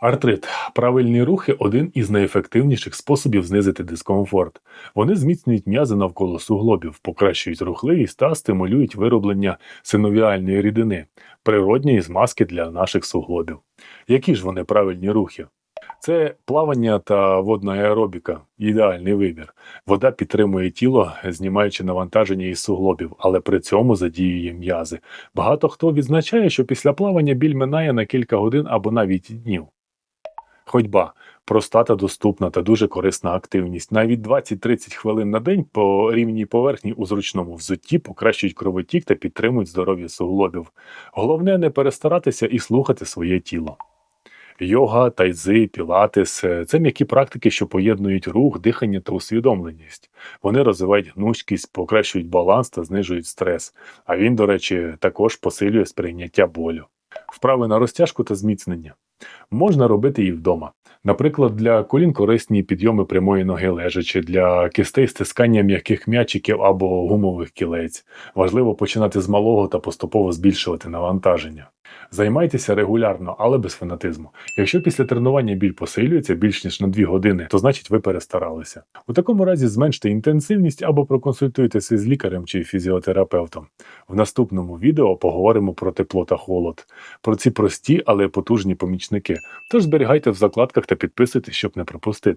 Артрит. Правильні рухи один із найефективніших способів знизити дискомфорт. Вони зміцнюють м'язи навколо суглобів, покращують рухливість та стимулюють вироблення синовіальної рідини, природньої змазки для наших суглобів. Які ж вони правильні рухи? Це плавання та водна аеробіка ідеальний вибір. Вода підтримує тіло, знімаючи навантаження із суглобів, але при цьому задіює м'язи. Багато хто відзначає, що після плавання біль минає на кілька годин або навіть днів. Ходьба проста та доступна та дуже корисна активність. Навіть 20-30 хвилин на день по рівній поверхні у зручному взутті покращують кровотік та підтримують здоров'я суглобів. Головне не перестаратися і слухати своє тіло. Йога, тайзи, пілатес це м'які практики, що поєднують рух, дихання та усвідомленість. Вони розвивають гнучкість, покращують баланс та знижують стрес. А він, до речі, також посилює сприйняття болю. Вправи на розтяжку та зміцнення. Можна робити і вдома. Наприклад, для колін корисні підйоми прямої ноги лежачи, для кистей стискання м'яких м'ячиків або гумових кілець. Важливо починати з малого та поступово збільшувати навантаження. Займайтеся регулярно, але без фанатизму. Якщо після тренування біль посилюється більш ніж на 2 години, то значить ви перестаралися. У такому разі зменште інтенсивність або проконсультуйтеся з лікарем чи фізіотерапевтом. В наступному відео поговоримо про тепло та холод, про ці прості, але потужні помічники. Тож зберігайте в закладках та підписуйтесь, щоб не пропустити.